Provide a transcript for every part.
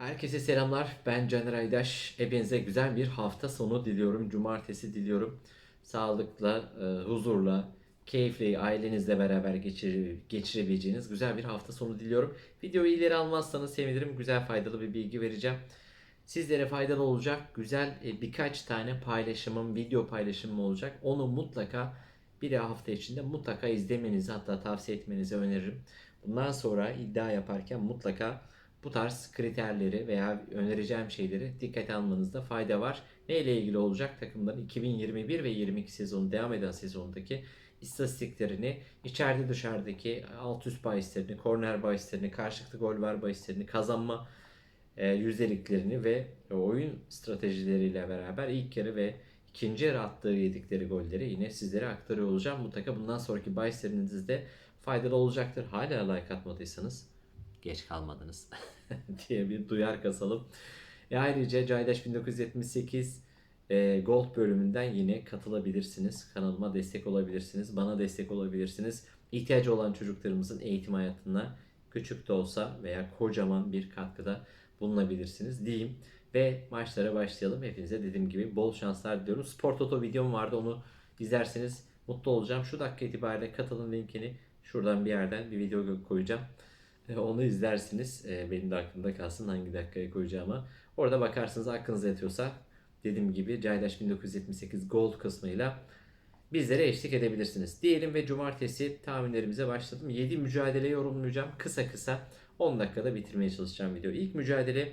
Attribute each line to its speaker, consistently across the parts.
Speaker 1: Herkese selamlar. Ben Caner Aydaş. Hepinize güzel bir hafta sonu diliyorum. Cumartesi diliyorum. Sağlıkla, e, huzurla, keyifli ailenizle beraber geçire, geçirebileceğiniz güzel bir hafta sonu diliyorum. Videoyu ileri almazsanız sevinirim. Güzel faydalı bir bilgi vereceğim. Sizlere faydalı olacak güzel e, birkaç tane paylaşımım, video paylaşımım olacak. Onu mutlaka bir hafta içinde mutlaka izlemenizi hatta tavsiye etmenizi öneririm. Bundan sonra iddia yaparken mutlaka bu tarz kriterleri veya önereceğim şeyleri dikkate almanızda fayda var. Ne ile ilgili olacak? Takımların 2021 ve 22 sezonu devam eden sezondaki istatistiklerini, içeride dışarıdaki alt üst bahislerini, korner bahislerini, karşılıklı gol var bahislerini, kazanma e, yüzdeliklerini ve oyun stratejileriyle beraber ilk yarı ve ikinci yarı attığı yedikleri golleri yine sizlere aktarıyor olacağım. Mutlaka bundan sonraki bahislerinizde faydalı olacaktır. Hala like atmadıysanız geç kalmadınız diye bir duyar kasalım. E ayrıca Caydaş 1978 e, Gold bölümünden yine katılabilirsiniz. Kanalıma destek olabilirsiniz. Bana destek olabilirsiniz. İhtiyacı olan çocuklarımızın eğitim hayatına küçük de olsa veya kocaman bir katkıda bulunabilirsiniz diyeyim. Ve maçlara başlayalım. Hepinize dediğim gibi bol şanslar diliyorum. Spor Toto videom vardı. Onu izlerseniz mutlu olacağım. Şu dakika itibariyle katılın linkini şuradan bir yerden bir video koyacağım. E, Onu izlersiniz. E, Benim de aklımda kalsın hangi dakikaya koyacağıma. Orada bakarsınız aklınıza yatıyorsa dediğim gibi Caydaş 1978 Gold kısmıyla bizlere eşlik edebilirsiniz. Diyelim ve cumartesi tahminlerimize başladım. 7 mücadele yorumlayacağım. Kısa kısa 10 dakikada bitirmeye çalışacağım videoyu. İlk mücadele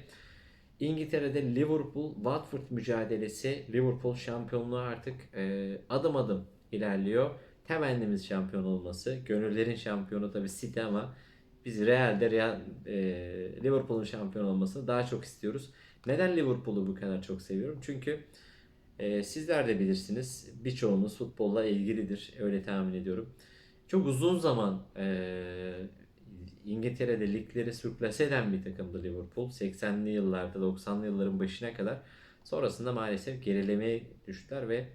Speaker 1: İngiltere'de Liverpool Watford mücadelesi. Liverpool şampiyonluğu artık e, adım adım ilerliyor. Temennimiz şampiyon olması. Gönüllerin şampiyonu tabii City ama biz Real'de Real, e, Liverpool'un şampiyon olmasını daha çok istiyoruz. Neden Liverpool'u bu kadar çok seviyorum? Çünkü e, sizler de bilirsiniz birçoğunuz futbolla ilgilidir. Öyle tahmin ediyorum. Çok uzun zaman e, İngiltere'de ligleri sürklase eden bir takımdı Liverpool. 80'li yıllarda 90'lı yılların başına kadar. Sonrasında maalesef gerilemeye düştüler ve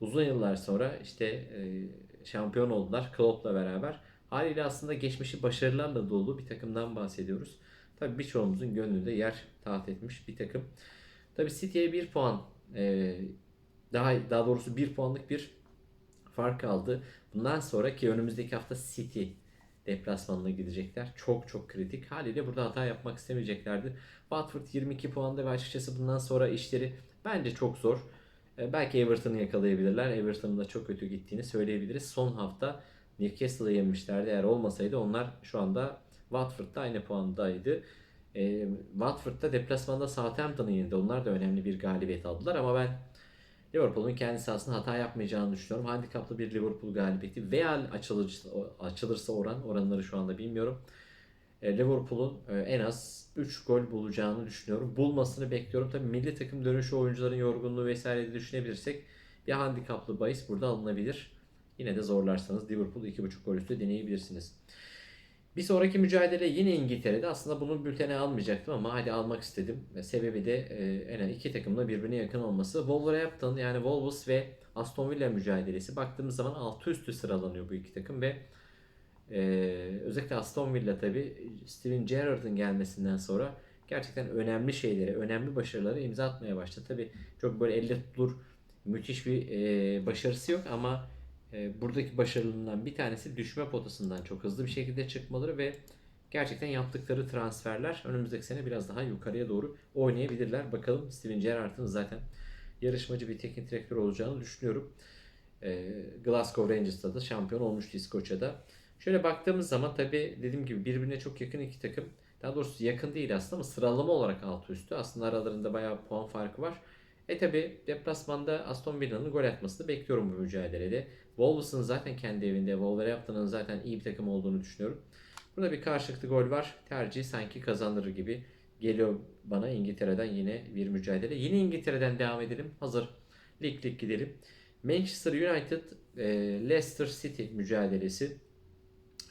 Speaker 1: uzun yıllar sonra işte e, şampiyon oldular Klopp'la beraber. Haliyle aslında geçmişi başarılarla dolu bir takımdan bahsediyoruz. Tabii birçoğumuzun gönlünde yer taht etmiş bir takım. Tabii City'ye bir puan e, daha daha doğrusu bir puanlık bir fark kaldı. Bundan sonraki önümüzdeki hafta City deplasmanına gidecekler. Çok çok kritik. Haliyle burada hata yapmak istemeyeceklerdir. Watford 22 puanda ve açıkçası bundan sonra işleri bence çok zor. E, belki Everton'ı yakalayabilirler. Everton'ın da çok kötü gittiğini söyleyebiliriz. Son hafta Newcastle'ı yenmişlerdi. Eğer olmasaydı onlar şu anda Watford'da aynı puandaydı. E, Watford'da deplasmanda Southampton'ı yendi. Onlar da önemli bir galibiyet aldılar ama ben Liverpool'un kendi sahasında hata yapmayacağını düşünüyorum. Handikaplı bir Liverpool galibiyeti veya açılırsa, açılırsa oran, oranları şu anda bilmiyorum. E, Liverpool'un e, en az 3 gol bulacağını düşünüyorum. Bulmasını bekliyorum. Tabii milli takım dönüşü oyuncuların yorgunluğu vesaire de düşünebilirsek bir handikaplı bahis burada alınabilir. Yine de zorlarsanız Liverpool 2.5 gol üstü deneyebilirsiniz. Bir sonraki mücadele yine İngiltere'de. Aslında bunu bültene almayacaktım ama hadi almak istedim. Sebebi de e, en az iki takımla birbirine yakın olması. Wolverhampton yani Wolves ve Aston Villa mücadelesi. Baktığımız zaman altı üstü sıralanıyor bu iki takım ve e, özellikle Aston Villa tabi Steven Gerrard'ın gelmesinden sonra gerçekten önemli şeyleri, önemli başarıları imza atmaya başladı. Tabi çok böyle elle tutulur müthiş bir e, başarısı yok ama buradaki başarılarından bir tanesi düşme potasından çok hızlı bir şekilde çıkmaları ve gerçekten yaptıkları transferler önümüzdeki sene biraz daha yukarıya doğru oynayabilirler. Bakalım Steven Gerrard'ın zaten yarışmacı bir teknik direktör olacağını düşünüyorum. E, Glasgow Rangers'ta da şampiyon olmuştu İskoçya'da. Şöyle baktığımız zaman tabi dediğim gibi birbirine çok yakın iki takım. Daha doğrusu yakın değil aslında ama sıralama olarak altı üstü. Aslında aralarında bayağı puan farkı var. E tabi deplasmanda Aston Villa'nın gol atmasını bekliyorum bu mücadelede. Wolves'ın zaten kendi evinde, Wolverhampton'ın zaten iyi bir takım olduğunu düşünüyorum. Burada bir karşılıklı gol var. Tercih sanki kazanır gibi geliyor bana İngiltere'den yine bir mücadele. Yine İngiltere'den devam edelim. Hazır lig lig gidelim. Manchester United e, Leicester City mücadelesi.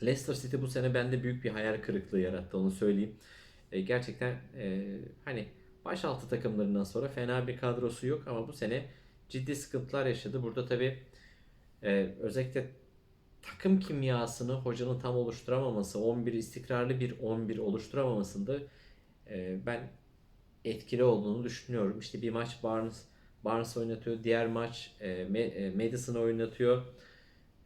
Speaker 1: Leicester City bu sene bende büyük bir hayal kırıklığı yarattı onu söyleyeyim. E, gerçekten e, hani başaltı takımlarından sonra fena bir kadrosu yok ama bu sene ciddi sıkıntılar yaşadı. Burada tabi e, özellikle takım kimyasını hocanın tam oluşturamaması, 11 istikrarlı bir 11 oluşturamamasında e, ben etkili olduğunu düşünüyorum. İşte bir maç Barnes Barnes oynatıyor, diğer maç e, e, Madison oynatıyor.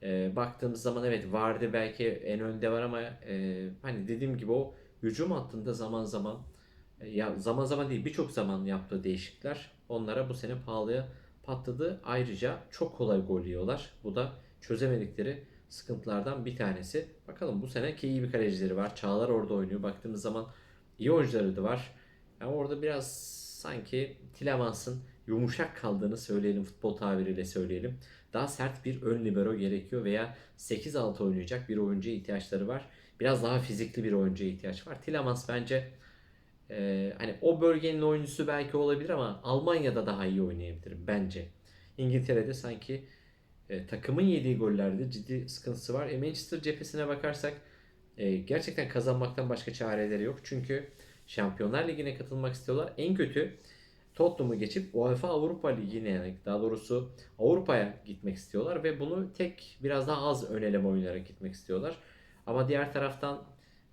Speaker 1: E, baktığımız zaman evet Vardy belki en önde var ama e, hani dediğim gibi o hücum hattında zaman zaman ya zaman zaman değil birçok zaman yaptığı değişiklikler onlara bu sene pahalıya patladı. Ayrıca çok kolay gol yiyorlar. Bu da çözemedikleri sıkıntılardan bir tanesi. Bakalım bu sene ki iyi bir kalecileri var. Çağlar orada oynuyor. Baktığımız zaman iyi oyuncuları da var. Yani orada biraz sanki Tillemans'ın yumuşak kaldığını söyleyelim futbol tabiriyle söyleyelim. Daha sert bir ön libero gerekiyor veya 8-6 oynayacak bir oyuncuya ihtiyaçları var. Biraz daha fizikli bir oyuncuya ihtiyaç var. Tillemans bence e, hani o bölgenin oyuncusu belki olabilir ama Almanya'da daha iyi oynayabilir bence. İngiltere'de sanki e, takımın yediği gollerde ciddi sıkıntısı var. E, Manchester cephesine bakarsak e, gerçekten kazanmaktan başka çareleri yok. Çünkü Şampiyonlar Ligi'ne katılmak istiyorlar. En kötü Tottenham'ı geçip UEFA Avrupa Ligi'ne yani daha doğrusu Avrupa'ya gitmek istiyorlar ve bunu tek biraz daha az öneleme oynayarak gitmek istiyorlar. Ama diğer taraftan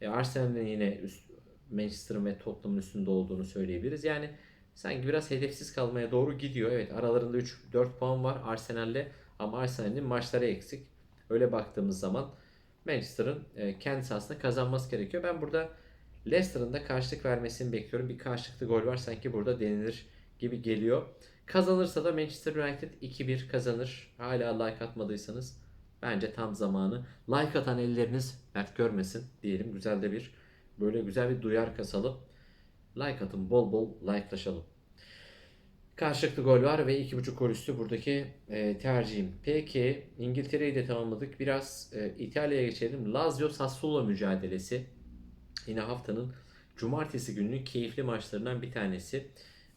Speaker 1: e, Arsenal'in yine üst, Manchester'ın ve Tottenham'ın üstünde olduğunu söyleyebiliriz. Yani sanki biraz hedefsiz kalmaya doğru gidiyor. Evet aralarında 3-4 puan var Arsenal'le ama Arsenal'in maçları eksik. Öyle baktığımız zaman Manchester'ın e, kendi sahasında kazanması gerekiyor. Ben burada Leicester'ın da karşılık vermesini bekliyorum. Bir karşılıklı gol var sanki burada denilir gibi geliyor. Kazanırsa da Manchester United 2-1 kazanır. Hala like atmadıysanız bence tam zamanı. Like atan elleriniz dert görmesin diyelim. Güzel de bir böyle güzel bir duyar kasalım. Like atın bol bol likelaşalım. Karşılıklı gol var ve 2.5 gol üstü buradaki e, tercihim. Peki İngiltere'yi de tamamladık. Biraz e, İtalya'ya geçelim. Lazio Sassuolo mücadelesi. Yine haftanın cumartesi gününün keyifli maçlarından bir tanesi.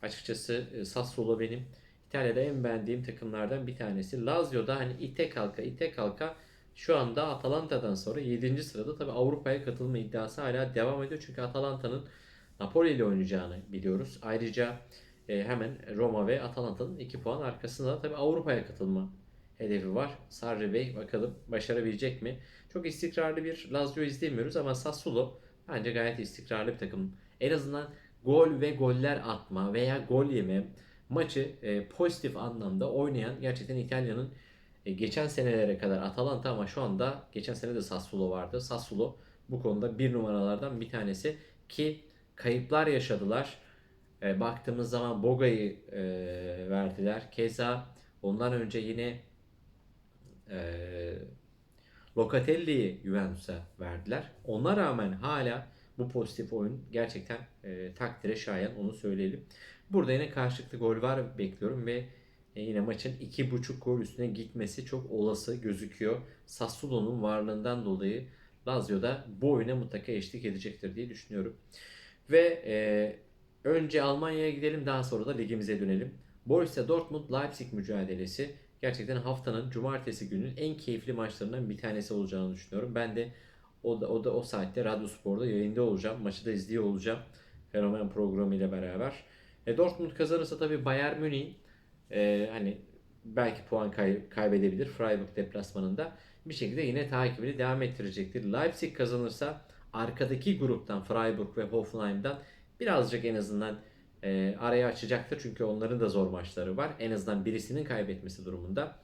Speaker 1: Açıkçası e, Sassuolo benim İtalya'da en beğendiğim takımlardan bir tanesi. Lazio'da hani ite kalka ite kalka şu anda Atalanta'dan sonra 7. sırada tabi Avrupa'ya katılma iddiası hala devam ediyor. Çünkü Atalanta'nın Napoli ile oynayacağını biliyoruz. Ayrıca e, hemen Roma ve Atalanta'nın 2 puan arkasında tabi Avrupa'ya katılma hedefi var. Sarri Bey bakalım başarabilecek mi? Çok istikrarlı bir Lazio izlemiyoruz ama Sassuolo bence gayet istikrarlı bir takım. En azından gol ve goller atma veya gol yeme maçı e, pozitif anlamda oynayan gerçekten İtalya'nın geçen senelere kadar Atalanta ama şu anda geçen sene de Sassuolo vardı. Sassuolo bu konuda bir numaralardan bir tanesi ki kayıplar yaşadılar. E, baktığımız zaman Boga'yı e, verdiler. Keza ondan önce yine e, Locatelli'yi Juventus'a verdiler. Ona rağmen hala bu pozitif oyun gerçekten e, takdire şayan onu söyleyelim. Burada yine karşılıklı gol var bekliyorum ve e, yine maçın 2.5 gol üstüne gitmesi çok olası gözüküyor. Sassuolo'nun varlığından dolayı Lazio da bu oyuna mutlaka eşlik edecektir diye düşünüyorum. Ve e, önce Almanya'ya gidelim daha sonra da ligimize dönelim. Borussia Dortmund Leipzig mücadelesi gerçekten haftanın cumartesi günün en keyifli maçlarından bir tanesi olacağını düşünüyorum. Ben de o da o da o saatte Radyo Spor'da yayında olacağım. Maçı da izliyor olacağım. Fenomen programı ile beraber. E, Dortmund kazanırsa tabii Bayern Münih e, hani belki puan kay- kaybedebilir Freiburg deplasmanında. Bir şekilde yine takibini devam ettirecektir. Leipzig kazanırsa arkadaki gruptan Freiburg ve Hoffenheim'dan birazcık en azından e, araya açacaktır. Çünkü onların da zor maçları var. En azından birisinin kaybetmesi durumunda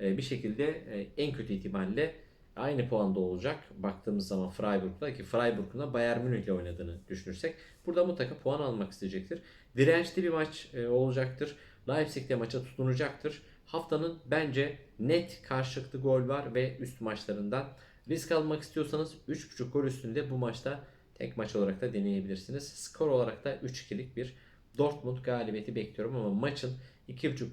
Speaker 1: e, bir şekilde e, en kötü ihtimalle aynı puanda olacak. Baktığımız zaman Freiburg'da ki Freiburg'un da Bayern Münih ile oynadığını düşünürsek burada mutlaka puan almak isteyecektir. Dirençli bir maç e, olacaktır. Leipzig de maça tutunacaktır. Haftanın bence net karşılıklı gol var ve üst maçlarından risk almak istiyorsanız 3.5 gol üstünde bu maçta tek maç olarak da deneyebilirsiniz. Skor olarak da 3-2'lik bir Dortmund galibiyeti bekliyorum ama maçın 2.5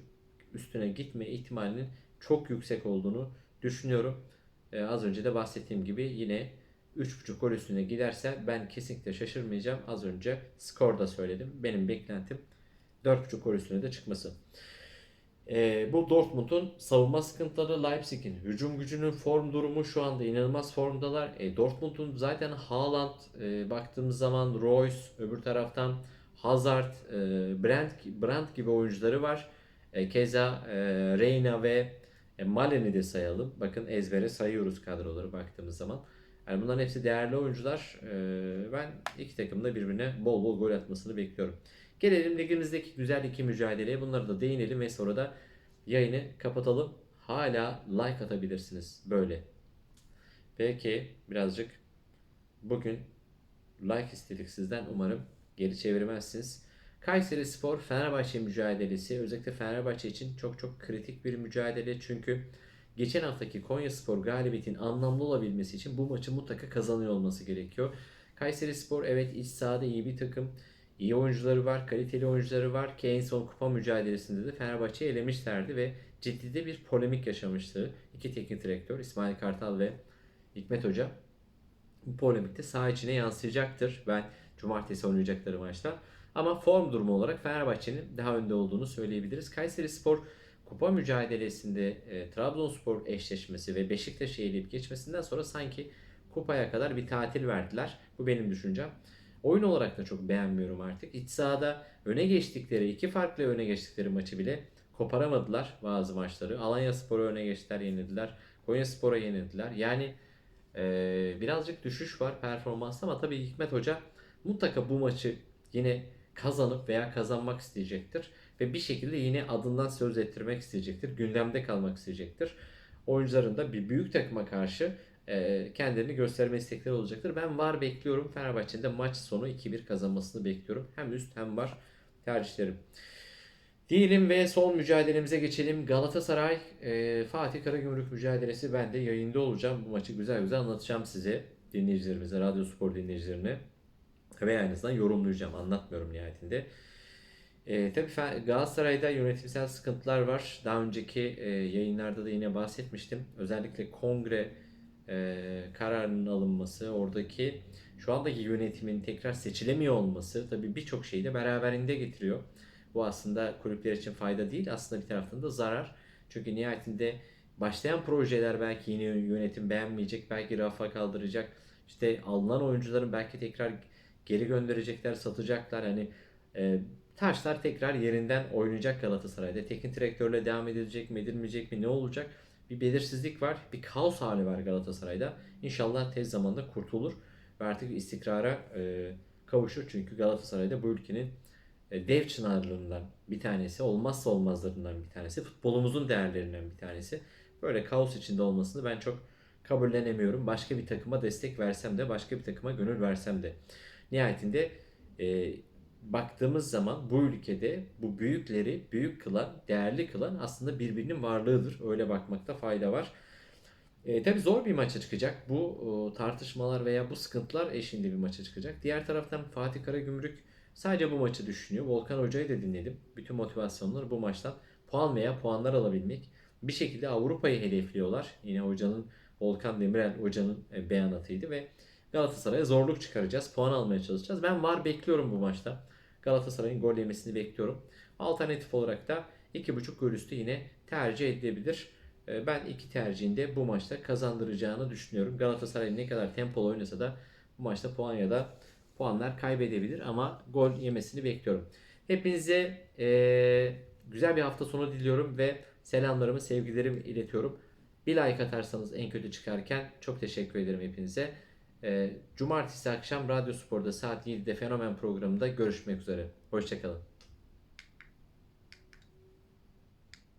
Speaker 1: üstüne gitme ihtimalinin çok yüksek olduğunu düşünüyorum. Ee, az önce de bahsettiğim gibi yine 3.5 gol üstüne giderse ben kesinlikle şaşırmayacağım. Az önce skorda söyledim. Benim beklentim 4.5 gol üstüne de çıkması. Ee, bu Dortmund'un savunma sıkıntıları, Leipzig'in hücum gücünün form durumu şu anda inanılmaz formdalar. E, Dortmund'un zaten Haaland e, baktığımız zaman Royce, öbür taraftan Hazard, e, Brandt, Brandt gibi oyuncuları var. E, keza e, Reyna ve e, Malen'i de sayalım. Bakın ezbere sayıyoruz kadroları baktığımız zaman. Yani bunların hepsi değerli oyuncular. Ee, ben iki takımın da birbirine bol bol gol atmasını bekliyorum. Gelelim ligimizdeki güzel iki mücadeleye. Bunları da değinelim ve sonra da yayını kapatalım. Hala like atabilirsiniz böyle. Peki birazcık bugün like istedik sizden. Umarım geri çevirmezsiniz. Kayseri Spor Fenerbahçe mücadelesi özellikle Fenerbahçe için çok çok kritik bir mücadele. Çünkü geçen haftaki Konya Spor galibiyetin anlamlı olabilmesi için bu maçı mutlaka kazanıyor olması gerekiyor. Kayseri Spor evet iç sahada iyi bir takım. İyi oyuncuları var, kaliteli oyuncuları var ki en son kupa mücadelesinde de Fenerbahçe'yi elemişlerdi ve ciddi de bir polemik yaşamıştı. İki teknik direktör İsmail Kartal ve Hikmet Hoca bu polemikte saha içine yansıyacaktır. Ben cumartesi oynayacakları maçta. Ama form durumu olarak Fenerbahçe'nin daha önde olduğunu söyleyebiliriz. Kayseri Spor kupa mücadelesinde e, Trabzonspor eşleşmesi ve Beşiktaş'ı eleyip geçmesinden sonra sanki kupaya kadar bir tatil verdiler. Bu benim düşüncem. Oyun olarak da çok beğenmiyorum artık. İç sahada öne geçtikleri, iki farklı öne geçtikleri maçı bile koparamadılar bazı maçları. Alanya Spor'a öne geçtiler, yenildiler. Konya Spor'a yenildiler. Yani e, birazcık düşüş var performansta ama tabii Hikmet Hoca mutlaka bu maçı yine kazanıp veya kazanmak isteyecektir. Ve bir şekilde yine adından söz ettirmek isteyecektir. Gündemde kalmak isteyecektir. Oyuncuların da bir büyük takıma karşı e, kendilerini gösterme istekleri olacaktır. Ben var bekliyorum. Fenerbahçe'nin de maç sonu 2-1 kazanmasını bekliyorum. Hem üst hem var tercihlerim. Diyelim ve son mücadelemize geçelim. Galatasaray e, Fatih Karagümrük mücadelesi ben de yayında olacağım. Bu maçı güzel güzel anlatacağım size dinleyicilerimize, Radyo Spor dinleyicilerine ve en azından yorumlayacağım. Anlatmıyorum nihayetinde. E, tabii Galatasaray'da yönetimsel sıkıntılar var. Daha önceki e, yayınlarda da yine bahsetmiştim. Özellikle kongre e, kararının alınması, oradaki şu andaki yönetimin tekrar seçilemiyor olması tabii birçok şeyi de beraberinde getiriyor. Bu aslında kulüpler için fayda değil, aslında bir taraftan da zarar. Çünkü nihayetinde başlayan projeler belki yeni yönetim beğenmeyecek, belki rafa kaldıracak. İşte alınan oyuncuların belki tekrar geri gönderecekler, satacaklar. Hani e, taşlar tekrar yerinden oynayacak Galatasaray'da. Teknik direktörle devam edilecek mi, edilmeyecek mi, ne olacak? Bir belirsizlik var, bir kaos hali var Galatasaray'da. İnşallah tez zamanda kurtulur ve artık istikrara e, kavuşur. Çünkü Galatasaray'da bu ülkenin e, dev çınarlarından bir tanesi, olmazsa olmazlarından bir tanesi, futbolumuzun değerlerinden bir tanesi. Böyle kaos içinde olmasını ben çok kabullenemiyorum. Başka bir takıma destek versem de, başka bir takıma gönül versem de. Nihayetinde e, baktığımız zaman bu ülkede bu büyükleri büyük kılan, değerli kılan aslında birbirinin varlığıdır. Öyle bakmakta fayda var. E, tabii zor bir maça çıkacak. Bu o, tartışmalar veya bu sıkıntılar eşliğinde bir maça çıkacak. Diğer taraftan Fatih Karagümrük sadece bu maçı düşünüyor. Volkan Hoca'yı da dinledim. Bütün motivasyonları bu maçtan puan veya puanlar alabilmek. Bir şekilde Avrupa'yı hedefliyorlar. Yine hocanın Volkan Demirel hocanın e, beyanatıydı ve Galatasaray'a zorluk çıkaracağız. Puan almaya çalışacağız. Ben var bekliyorum bu maçta. Galatasaray'ın gol yemesini bekliyorum. Alternatif olarak da 2.5 gol üstü yine tercih edilebilir. Ee, ben iki tercihinde bu maçta kazandıracağını düşünüyorum. Galatasaray ne kadar tempolu oynasa da bu maçta puan ya da puanlar kaybedebilir ama gol yemesini bekliyorum. Hepinize e, güzel bir hafta sonu diliyorum ve selamlarımı, sevgilerimi iletiyorum. Bir like atarsanız en kötü çıkarken çok teşekkür ederim hepinize. E, Cumartesi akşam Radyo Spor'da saat 7'de Fenomen programında görüşmek üzere. Hoşçakalın.